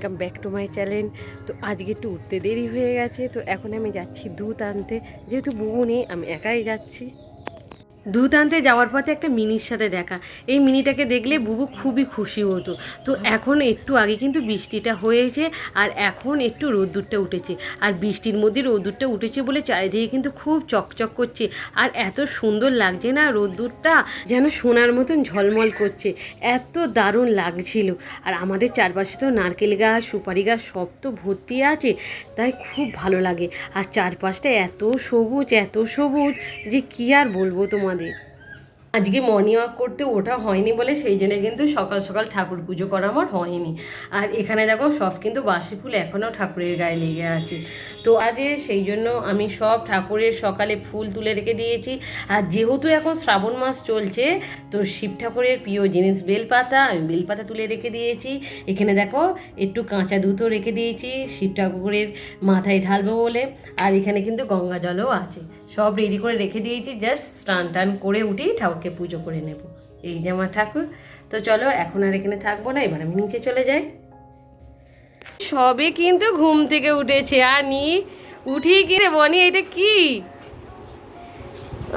Welcome back to my channel তো আজকে একটু উঠতে দেরি হয়ে গেছে, তো এখন আমি যাচ্ছি দুধ আনতে। যেহেতু বউ নেই, আমি একাই যাচ্ছি। দুধ আনতে যাওয়ার পথে একটা মিনির সাথে দেখা। এই মিনিটাকে দেখলে বুবু খুবই খুশি হতো। তো এখন একটু আগে কিন্তু বৃষ্টিটা হয়েছে আর এখন একটু রোদ্দুরটা উঠেছে। আর বৃষ্টির মধ্যে রোদ্দুরটা উঠেছে বলে চারিদিকে কিন্তু খুব চকচক করছে। আর এত সুন্দর লাগছে না রোদ্দুরটা? যেন সোনার মতন ঝলমল করছে। এত দারুণ লাগছিল। আর আমাদের চারপাশে তো নারকেল গাছ, সুপারি গাছ সব তো ভর্তি আছে। তাই খুব ভালো লাগে। আর চারপাশটা এত সবুজ এত সবুজ যে কি আর বলব তোমাদের আজকে মর্নিং ওয়াক করতে ওঠা হয়নি বলে সেই জন্য কিন্তু সকাল সকাল ঠাকুর পুজো করা আমার হয়নি। আর এখানে দেখো সব কিন্তু বাসি ফুল এখনও ঠাকুরের গায়ে লেগে আছে। তো আজকে সেই জন্য আমি সব ঠাকুরের সকালে ফুল তুলে রেখে দিয়েছি। আর যেহেতু এখন শ্রাবণ মাস চলছে, তো শিব ঠাকুরের প্রিয় জিনিস বেলপাতা আমি বেলপাতা তুলে রেখে দিয়েছি। এখানে দেখো একটু কাঁচা দুধও রেখে দিয়েছি শিব ঠাকুরের মাথায় ঢালবো বলে। আর এখানে কিন্তু গঙ্গা জলও আছে। সব রেডি করে রেখে দিয়েছি জাস্ট স্নান টান করে উঠেই ঠাকুরকে পুজো করে নেব। এই যে আমার ঠাকুর। তো চলো, এখন আর এখানে থাকব না, এবার আমি নিচে চলে যাই। সবে কিন্তু ঘুম থেকে উঠেছে, আর নি, উঠি কি রে বনি এটা কি?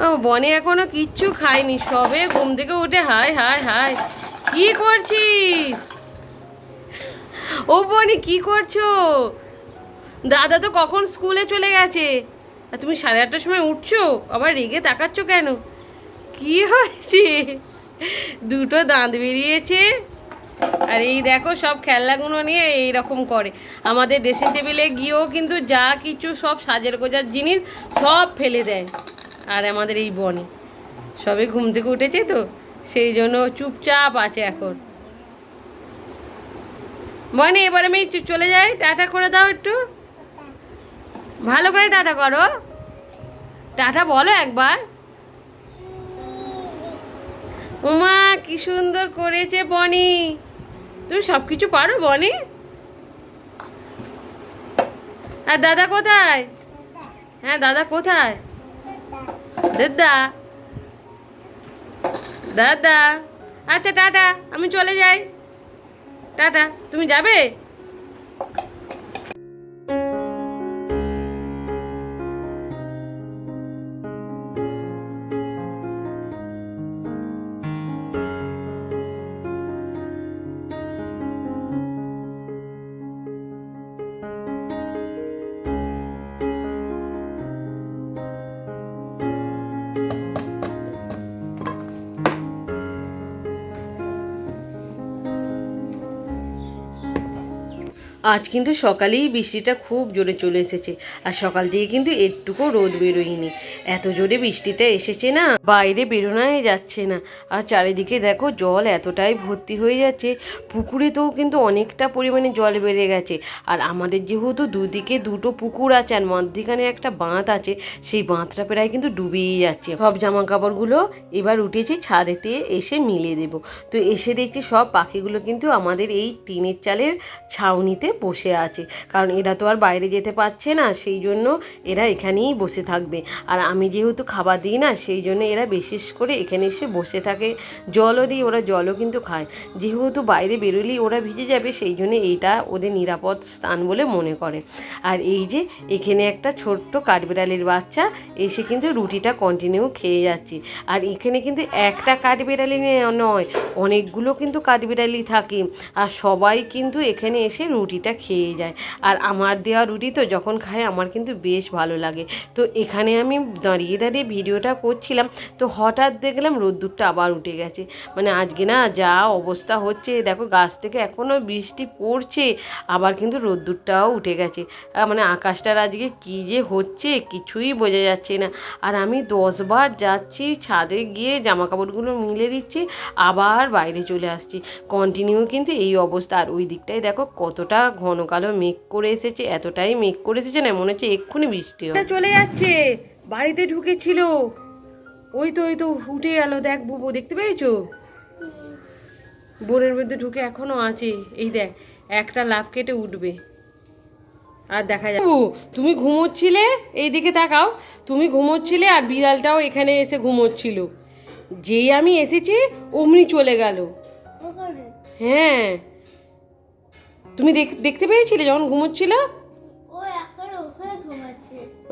ও, বনি এখনও কিচ্ছু খায়নি, সবে ঘুম থেকে উঠে, হায় হায় হায়, কি করছিস ও বনি, কি করছ? দাদা তো কখন স্কুলে চলে গেছে? আর তুমি সাড়ে আটটার সময় উঠছো? আবার রেগে তাকাচ্ছ কেন? কি হয়েছে? দুটো দাঁত বেরিয়েছে। আর এই দেখো সব খেলনাগুলো নিয়ে এই রকম করে। আমাদের ড্রেসিং টেবিলে গিয়েও কিন্তু যা কিছু সব সাজের গোজার জিনিস সব ফেলে দেয়। আর আমাদের এই বনে। সবে ঘুম থেকে উঠেছে তো, সেই জন্য চুপচাপ আছে এখন। বনি, এবার আমি চলে যাই। টাটা করে দাও একটু। ভালো করে টাটা করো। টাটা বলো একবার। উমা, কি সুন্দর করেছে বনি। তুমি সব কিছু পারো বনি? আর দাদা কোথায়? হ্যাঁ দাদা কোথায়? দাদা। দাদা। আচ্ছা টাটা, আমি চলে যাই। টাটা, তুমি যাবে? আজ কিন্তু সকালেই বৃষ্টিটা খুব জোরে চলে এসেছে। আর সকাল থেকে কিন্তু একটুকু রোদ বেরোয়নি। এত জোরে বৃষ্টিটা এসেছে না, বাইরে বেরোনোই যাচ্ছে না। আর চারিদিকে দেখো জল এতটাই ভর্তি হয়ে যাচ্ছে, পুকুরেতেও কিন্তু অনেকটা পরিমাণে জল বেড়ে গেছে। আর আমাদের যেহেতু দুদিকে দুটো পুকুর আছে আর মধ্যিখানে একটা বাঁধ আছে, সেই বাঁধটা প্রায় কিন্তু ডুবেই যাচ্ছে। সব জামা কাপড়গুলো এবার উঠেছি ছাদেতে এসে মিলে দেব। তো এসে দেখছি সব পাখিগুলো কিন্তু আমাদের এই টিনের চালের ছাউনিতে বসে আছে। কারণ এরা তো আর বাইরে যেতে পারছে না, সেই জন্য এরা এখানেই বসে থাকবে। আর আমি যেহেতু খাবার দিই না, সেই জন্য এরা বিশেষ করে এখানে এসে বসে থাকে। জলও দিই, ওরা জলও কিন্তু খায়। যেহেতু বাইরে বেরোলেই ওরা ভিজে যাবে, সেই জন্য এইটা ওদের নিরাপদ স্থান বলে মনে করে। আর এই যে এখানে একটা ছোট্ট কাঠবিড়ালির বাচ্চা, এসে কিন্তু রুটিটা কন্টিনিউ খেয়ে যাচ্ছে। আর এখানে কিন্তু একটা কাঠবিড়ালি নয়, অনেকগুলো কিন্তু কাঠবিড়ালি থাকে। আর সবাই কিন্তু এখানে এসে রুটিটা খেয়ে যায়। আর আমার দেওয়া রুটি তো যখন খায় আমার কিন্তু বেশ ভালো লাগে। তো এখানে আমি দাঁড়িয়ে দাঁড়িয়ে ভিডিওটা করছিলাম, তো হঠাৎ দেখলাম রোদ্দুরটা আবার উঠে গেছে। মানে আজকে না যা অবস্থা হচ্ছে, দেখো গাছ থেকে এখনও বৃষ্টি পড়ছে, আবার কিন্তু রোদ্দুরটাও উঠে গেছে। মানে আকাশটার আজকে কী যে হচ্ছে কিছুই বোঝা যাচ্ছে না। আর আমি দশবার যাচ্ছি, ছাদে গিয়ে জামা কাপড়গুলো মিলে দিচ্ছি, আবার বাইরে চলে আসছি। কন্টিনিউ কিন্তু এই অবস্থা। আর ওই দিকটায় দেখো কতটা ঘন কালো মেঘ করে এসেছে এতটাই মেঘ করে এসেছে না মনে হচ্ছে এক্ষুনি বৃষ্টি হবে। চলে যাচ্ছে বাড়িতে ঢুকেছিল। ওই তো ওই তো উঠে গেল দেখ বুবু দেখতে পেয়েছ? বোনের মধ্যে ঢুকে এখনও আছে এই দেখ একটা লাভ কেটে উঠবে। আর দেখা যায় বাবু তুমি ঘুমোচ্ছিলে? এইদিকে তাকাও তুমি ঘুমোচ্ছিলে আর বিড়ালটাও এখানে এসে ঘুমোচ্ছিল। যেই আমি এসেছি অমনি চলে গেল। হ্যাঁ। তুমি দেখ- দেখতে পেয়েছিলে যখন ঘুমোচ্ছিল? ও এখন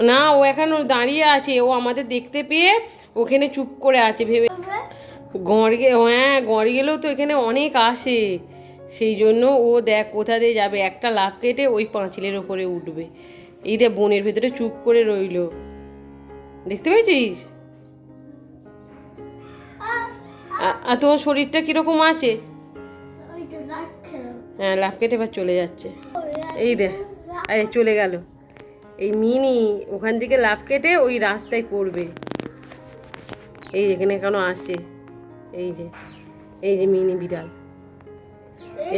না ও এখন দাঁড়িয়ে আছে ও আমাদের দেখতে পেয়ে ওখানে চুপ করে আছে ভেবে গড় গে হ্যাঁ গড় গেলেও তো এখানে অনেক আসে। সেই জন্য ও দেখ কোথা দিয়ে যাবে একটা লাভ কেটে ওই পাঁচিলের ওপরে উঠবে। এই দেখ বনের ভেতরে চুপ করে রইল। দেখতে পেয়েছিস? আর তোমার শরীরটা কীরকম আছে? হ্যাঁ লাভ কেটে এবার চলে যাচ্ছে। এই দেখ এই চলে গেল। এই মিনি ওখান থেকে লাভ কেটে ওই রাস্তায় পড়বে। এই এখানে কেন আসছে এই যে এই যে মিনি বিড়াল।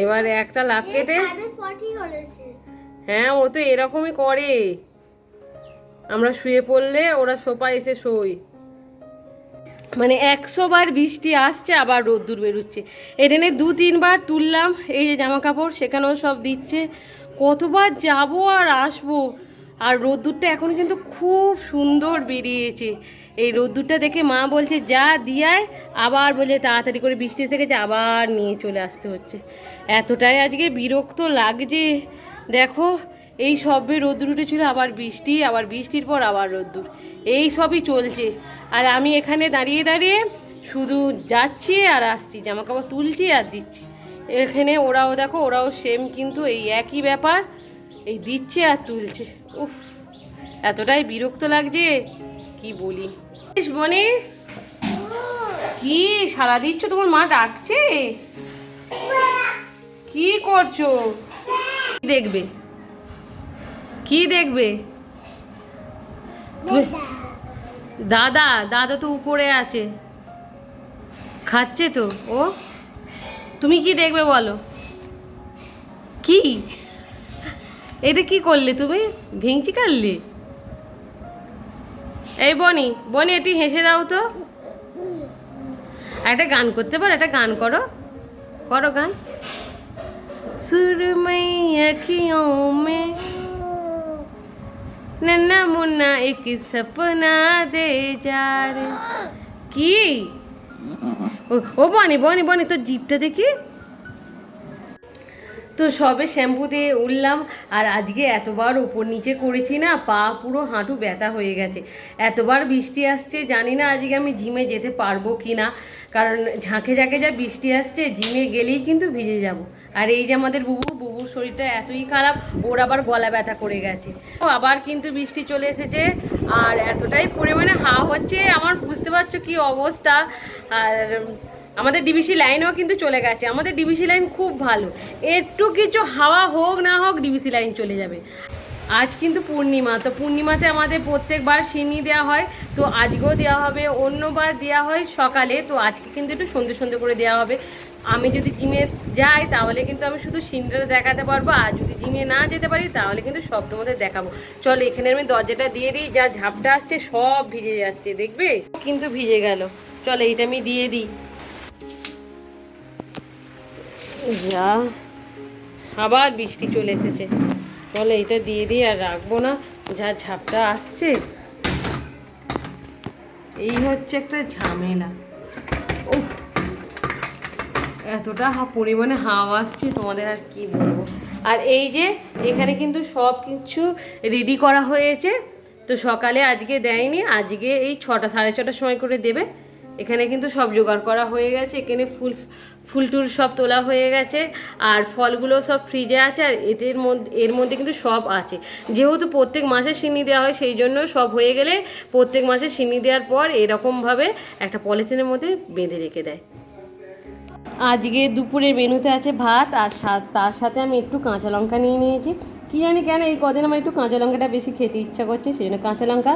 এবার একটা লাভ কেটে হ্যাঁ ও তো এরকমই করে। আমরা শুয়ে পড়লে ওরা সোফা এসে শোয়। মানে একশো বার বৃষ্টি আসছে, আবার রোদ্দুর বেরোচ্ছে। এখানে দু তিনবার তুললাম, এই যে জামা কাপড় সেখানেও সব দিচ্ছে। কতবার যাব আর আসব? আর রোদ্দুরটা এখন কিন্তু খুব সুন্দর বেরিয়েছে। এই রোদ্দুরটা দেখে মা বলছে, যা দিয়ায় আবার বলে তাড়াতাড়ি করে বৃষ্টি থেকে যে আবার নিয়ে চলে আসতে হচ্ছে। এতটাই আজকে বিরক্ত লাগছে। দেখো এই সবে রোদ্দুর উঠেছিল, আবার বৃষ্টি, আবার বৃষ্টির পর আবার রোদ্দুর। এই সবই চলছে। আর আমি এখানে দাঁড়িয়ে দাঁড়িয়ে শুধু যাচ্ছি আর আসছি জামা কাপড় তুলছি আর দিচ্ছি। এখানে ওরাও দেখো, ওরাও সেম কিন্তু এই একই ব্যাপার, এই দিচ্ছে আর তুলছে। উফ, এতটাই বিরক্ত লাগছে, কি বলি। বনে, কি সারা দিচ্ছ? তোমার মা ডাকছে? কি করছ? দেখবে। কি দেখবে? দাদা। দাদা তো উপরে আছে। খাচ্ছে তো ও? তুমি কি দেখবে বলো? কি? এটা কি করলে তুমি? ভেঙচি কাটলে? এই বনি বনি এটি হেসে দাও তো। একটা গান করতে পারো একটা গান করো। করো গান। সুরমই আখিও মে নন্না মুন্না এক সপনা দে যার কি ও বনি বনি বনি তোর জিপটা দেখি তো সবে শ্যাম্পু দিয়ে উঠলাম আর আজকে এতবার উপর নিচে করেছি না পা পুরো হাঁটু ব্যথা হয়ে গেছে এতবার বৃষ্টি আসছে জানি না আজকে আমি জিমে যেতে পারব কি না কারণ ঝাঁকে ঝাঁকে যা বৃষ্টি আসছে জিমে গেলেই কিন্তু ভিজে যাব আর এই যে আমাদের বুবু বুবু বুবুর শরীরটা এতই খারাপ, ওর আবার গলা ব্যথা করে গেছে। আবার কিন্তু বৃষ্টি চলে এসেছে, আর এতটাই পরিমাণে হাওয়া হচ্ছে, আমার বুঝতে পারছ কি অবস্থা। আর আমাদের ডিবিসি লাইনও কিন্তু চলে গেছে, আমাদের ডিবিসি লাইন খুব ভালো। একটু কিছু হাওয়া হোক না হোক, ডিবিসি লাইন চলে যাবে। আজ কিন্তু পূর্ণিমা, তো পূর্ণিমাতে আমাদের প্রত্যেকবার সিনি দেওয়া হয়, তো আজকেও দেওয়া হবে, অন্যবার দেওয়া হয় সকালে, তো আজকে কিন্তু একটু সন্ধে সন্ধে করে দেওয়া হবে। আমি যদি জিমে যাই তাহলে কিন্তু আমি শুধু সিনটা দেখাতে পারব, আর যদি জিমে না যেতে পারি তাহলে কিন্তু সব তোমাদের দেখাবো। চলো এখানে আমি দরজাটা দিয়ে দিই, যা ঝাপটা আসছে সব ভিজে যাচ্ছে, দেখবে? কিন্তু ভিজে গেল। চলো এইটা আমি দিয়ে দিই। যা, আবার বৃষ্টি চলে এসেছে। চলো এটা দিয়ে দিই, আর রাখব না, যা ঝাপটা আসছে। এই হচ্ছে একটা ঝামেলা। ও এতটা পরিমাণে হাওয়া আসছে, তোমাদের আর কি বলব? আর এই যে, এখানে কিন্তু সব কিছু রেডি করা হয়েছে। তো সকালে আজকে দেয়নি, আজকে এই ছটা, সাড়ে ছটার সময় করে দেবে। এখানে কিন্তু সব জোগাড় করা হয়ে গেছে, এখানে ফুল ফুল টুল সব তোলা হয়ে গেছে, আর ফলগুলো সব ফ্রিজে আছে, আর এদের মধ্যে এর মধ্যে কিন্তু সব আছে। যেহেতু প্রত্যেক মাসে সিনি দেওয়া হয়, সেই জন্য সব হয়ে গেলে প্রত্যেক মাসে সিনি দেওয়ার পর এরকমভাবে একটা পলিথিনের মধ্যে বেঁধে রেখে দেয়। আজকে দুপুরের মেনুতে আছে ভাত আর তার সাথে আমি একটু কাঁচা লঙ্কা নিয়ে নিয়েছি। কি জানি কেন এই কদিন আমার একটু কাঁচা লঙ্কাটা বেশি খেতে ইচ্ছা করছে সেই জন্য কাঁচা লঙ্কা।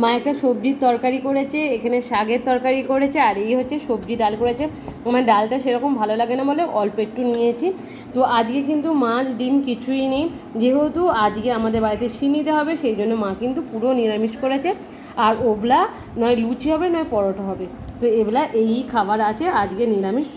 মা একটা সবজির তরকারি করেছে, এখানে শাকের তরকারি করেছে, আর এই হচ্ছে সবজি ডাল করেছে। আমার ডালটা সেরকম ভালো লাগে না বলে অল্প একটু নিয়েছি। তো আজকে কিন্তু মাছ, ডিম কিছুই নেই। যেহেতু আজকে আমাদের বাড়িতে সিনিতে হবে, সেই জন্য মা কিন্তু পুরো নিরামিষ করেছে। আর ওবলা নয় লুচি হবে, নয় পরোটা হবে। তো এবেলা এই খাবার আছে, আজকে নিরামিষ।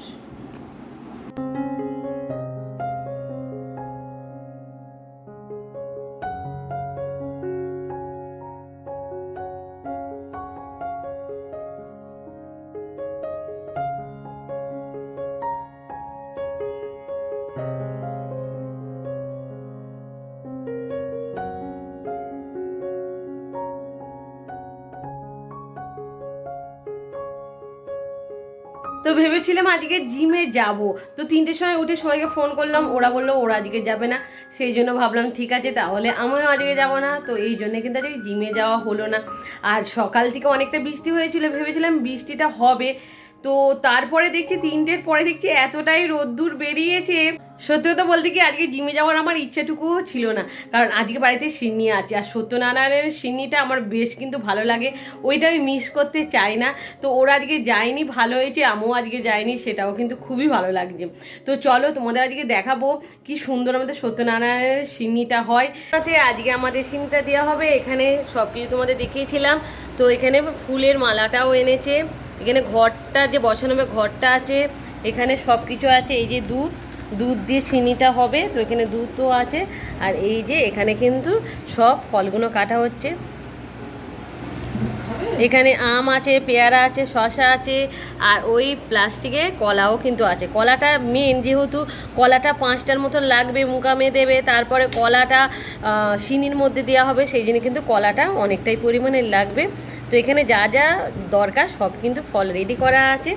তো ভেবেছিলাম আজকে জিমে যাব। তো তিনটের সময় উঠে সবাইকে ফোন করলাম, ওরা বলল ওরা আজকে যাবে না। সেই জন্য ভাবলাম, ঠিক আছে, তাহলে আমিও আজকে যাব না। তো এই জন্য কিন্তু আজকে জিমে যাওয়া হলো না। আর সকাল থেকে অনেকটা বৃষ্টি হয়েছিল, ভেবেছিলাম বৃষ্টিটা হবে। তো তারপরে দেখছি তিনটের পরে দেখছি এতটাই রোদ্দুর বেরিয়েছে। সত্যি কথা বলতে কি আজকে জিমে যাওয়ার আমার ইচ্ছেটুকুও ছিল না। কারণ আজকে বাড়িতে সিন্নি আছে আর সত্যনারায়ণের সিন্নিটা আমার বেশ কিন্তু ভালো লাগে। ওইটা আমি মিস করতে চাই না। তো ওরা আজকে যায়নি, ভালো হয়েছে, আমিও আজকে যায়নি সেটাও কিন্তু খুবই ভালো লাগছে। তো চলো তোমাদের আজকে দেখাবো কি সুন্দর আমাদের সত্যনারায়ণের সিন্নিটা হয়। তাতে আজকে আমাদের সিন্নিটা দেওয়া হবে, এখানে সব কিছু তোমাদের দেখিয়েছিলাম। তো এখানে ফুলের মালাটাও এনেছে। এখানে ঘরটা যে বসানো হবে, ঘরটা আছে, এখানে সব কিছু আছে, এই যে দুধ দুধ দিয়ে চিনিটা হবে, তো এখানে দুধও আছে, আর এই যে এখানে কিন্তু সব ফলগুলো কাটা হচ্ছে। এখানে আম আছে, পেয়ারা আছে শশা আছে, আর ওই প্লাস্টিকে কলাও কিন্তু আছে। কলাটা মেন যেহেতু, কলাটা পাঁচটার মতন লাগবে মুকামে দেবে, তারপরে কলাটা চিনির মধ্যে দেওয়া হবে, সেই জন্য কিন্তু কলাটা অনেকটাই পরিমাণে লাগবে। তো এখানে যা যা দরকার সব কিন্তু ফল রেডি করা আছে।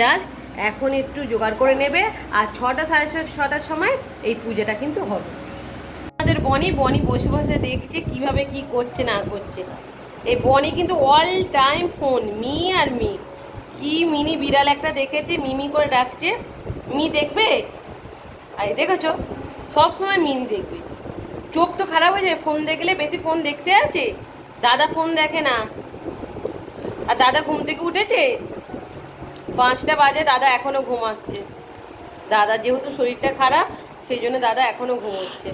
জাস্ট এখন একটু জোগাড় করে নেবে আর ছটা সাড়ে ছটার সময় এই পূজাটা কিন্তু হবে। আমাদের বনি বনি বসে বসে দেখছে কীভাবে কি করছে, না করছে। এই বনি কিন্তু অল টাইম ফোন মি আর মি কি মিনি বিড়াল একটা দেখেছে, মিমি করে ডাকছে। মি দেখবে? আই দেখেছ? সব সময় মিনি দেখবে। চোখ তো খারাপ হয়ে যাবে ফোন দেখলে বেশি ফোন দেখতে আছে? দাদা ফোন দেখে না। আর দাদা ঘুম থেকে উঠেছে? পাঁচটা বাজে, দাদা এখনও ঘুমাচ্ছে। দাদা যেহেতু শরীরটা খারাপ, সেই জন্য দাদা এখনও ঘুমোচ্ছে।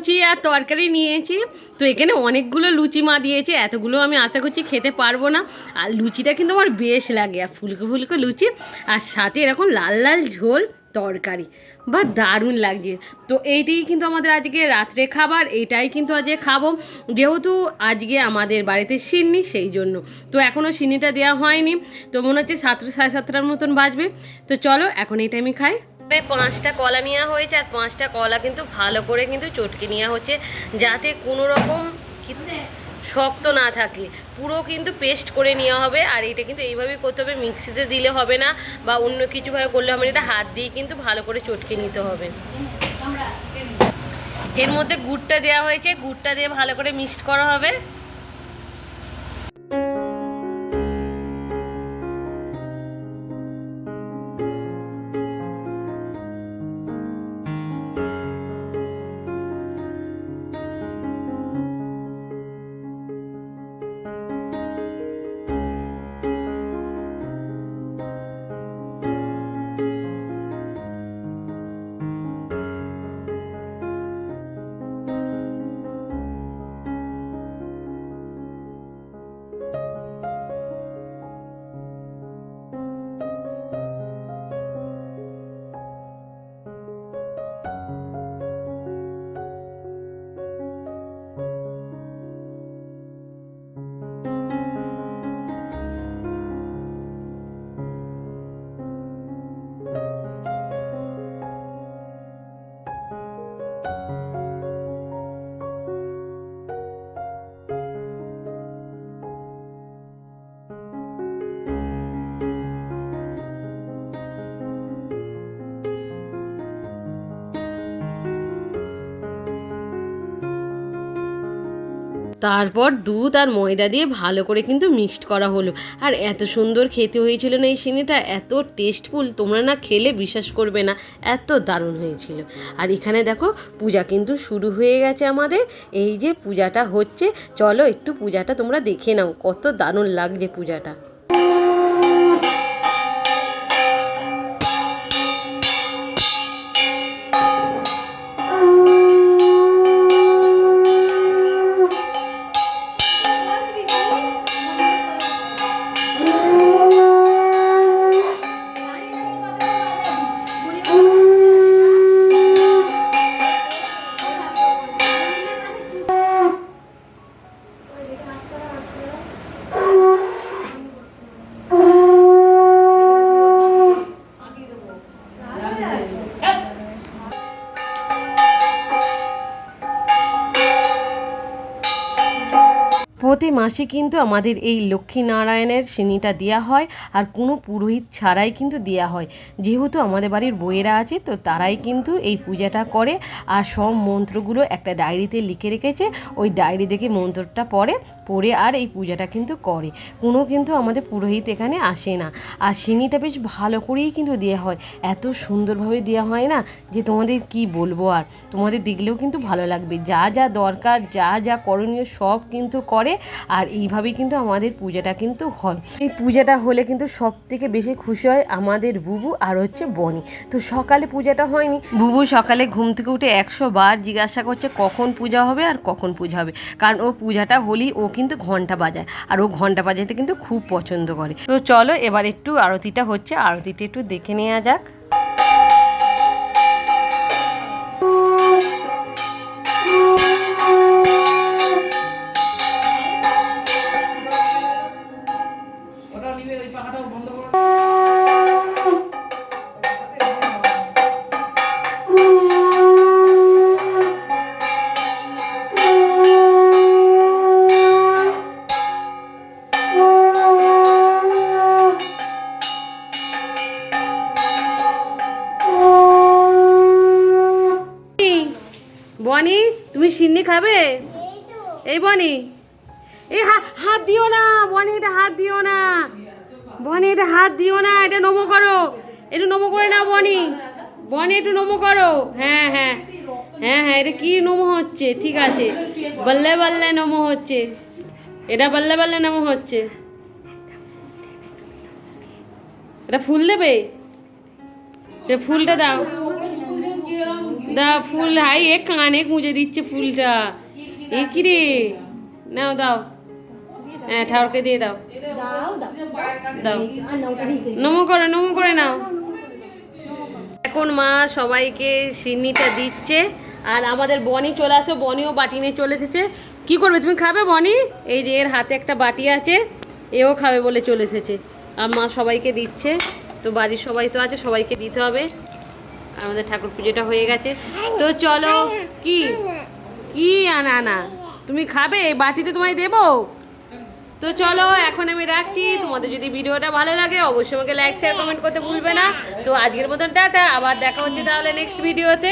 লুচি আর তরকারি নিয়েছি। তো এখানে অনেকগুলো লুচি মা দিয়েছে, এতগুলো আমি আশা করছি খেতে পারব না। আর লুচিটা কিন্তু আমার বেশ লাগে, আর ফুলকো ফুলকো লুচি, আর সাথে এরকম লাল লাল ঝোল তরকারি। বা দারুণ লাগছে। তো এইটাই কিন্তু আমাদের আজকে রাত্রে খাবার, এটাই কিন্তু আজকে খাব। যেহেতু আজকে আমাদের বাড়িতে সিন্নি, সেই জন্য। তো এখনও সিন্নিটা দেওয়া হয়নি। তো মনে হচ্ছে সাতটা, সাড়ে সাতটার মতন বাজবে। তো চলো, এখন এই টাইমে খাই। পাঁচটা কলা নেওয়া হয়েছে আর পাঁচটা কলা কিন্তু ভালো করে কিন্তু চটকে নেওয়া হচ্ছে যাতে কোনো রকম শক্ত না থাকে। পুরো কিন্তু পেস্ট করে নেওয়া হবে আর এটা কিন্তু এইভাবেই করতে হবে, মিক্সিতে দিলে হবে না বা অন্য কিছুভাবে করলে হবে না, এটা হাত দিয়ে কিন্তু ভালো করে চটকে নিতে হবে। এর মধ্যে গুড়টা দেওয়া হয়েছে, গুড়টা দিয়ে ভালো করে মিক্সড করা হবে। তারপর দুধ আর ময়দা দিয়ে ভালো করে কিন্তু মিক্সড করা হলো। আর এত সুন্দর খেতে হয়েছিল না এই সিনেটা, এত টেস্টফুল তোমরা না খেলে বিশ্বাস করবে না, এত দারুণ হয়েছিল। আর এখানে দেখো, পূজা কিন্তু শুরু হয়ে গেছে আমাদের, এই যে পূজাটা হচ্ছে, চলো একটু পূজাটা তোমরা দেখে নাও, কত দারুণ লাগছে পূজাটা। মাসে কিন্তু আমাদের এই লক্ষ্মীনারায়ণের সিনিটা দেওয়া হয় আর কোনো পুরোহিত ছাড়াই কিন্তু দেওয়া হয়। যেহেতু আমাদের বাড়ির বইয়েরা আছে, তো তারাই কিন্তু এই পূজাটা করে আর সব মন্ত্রগুলো একটা ডায়েরিতে লিখে রেখেছে। ওই ডায়েরি দেখে মন্ত্রটা পড়ে পড়ে আর এই পূজাটা কিন্তু করে। কোনো কিন্তু আমাদের পুরোহিত এখানে আসে না। আর সিনিটা বেশ ভালো করেই কিন্তু দেওয়া হয়। এত সুন্দরভাবে দেওয়া হয় না যে তোমাদের কি বলব আর? তোমাদের দেখলেও কিন্তু ভালো লাগবে। যা যা দরকার, যা যা করণীয় সব কিন্তু করে আর এইভাবেই কিন্তু আমাদের পূজাটা কিন্তু হয়। এই পূজাটা হলে কিন্তু সব থেকে বেশি খুশি হয় আমাদের বুবু আর হচ্ছে বনি। তো সকালে পূজাটা হয়নি। বুবু সকালে ঘুম থেকে উঠে একশো বার জিজ্ঞাসা করছে কখন পূজা হবে আর কখন পূজা হবে। কারণ ও পূজাটা হলেই ও কিন্তু ঘণ্টা বাজায়। আর ও ঘণ্টা বাজাতে কিন্তু খুব পছন্দ করে। তো চলো এবার একটু আরতিটা হচ্ছে। আরতিটা একটু দেখে নেওয়া যাক। তুমি সিন্নি খাবে? এই বনি। এই হাত দিও না, বনি, এটা হাত দিও না। বনি, এটা হাত দিও না, এটা নমো করো। একটু নমো করে না বনি। বনি, একটু নমো করো। হ্যাঁ হ্যাঁ। হ্যাঁ হ্যাঁ এটা কি নমো হচ্ছে? ঠিক আছে। বললে বললে নমো হচ্ছে। এটা বললে বল্লে নমো হচ্ছে। এটা ফুল দেবে? এটা ফুলটা দাও। দাও ফুল হাই এ কানে গুঁজে দিচ্ছে ফুলটা। এ কি রে? নাও দাও। হ্যাঁ ঠাকুরকে দিয়ে দাও। দাও নমো করে নমো করে নাও। এখন মা সবাইকে সিন্নিটা দিচ্ছে। আর আমাদের বনি চলে আসো বনিও বাটি নিয়ে চলে এসেছে। কি করবে তুমি খাবে বনি? এই যে এর হাতে একটা বাটি আছে এও খাবে বলে চলে এসেছে। আর মা সবাইকে দিচ্ছে। তো বাড়ির সবাই তো আছে সবাইকে দিতে হবে। আমাদের ঠাকুর পুজোটা হয়ে গেছে। তো চলো, কি? কি আনা না তুমি খাবে? বাটিতে তোমায় দেবো? তো চলো, এখন আমি রাখছি। তোমাদের যদি ভিডিওটা ভালো লাগে, অবশ্যই আমাকে লাইক শেয়ার কমেন্ট করতে ভুলবে না। তো আজকের মতন টাটা, আবার দেখা হচ্ছে তাহলে নেক্সট ভিডিওতে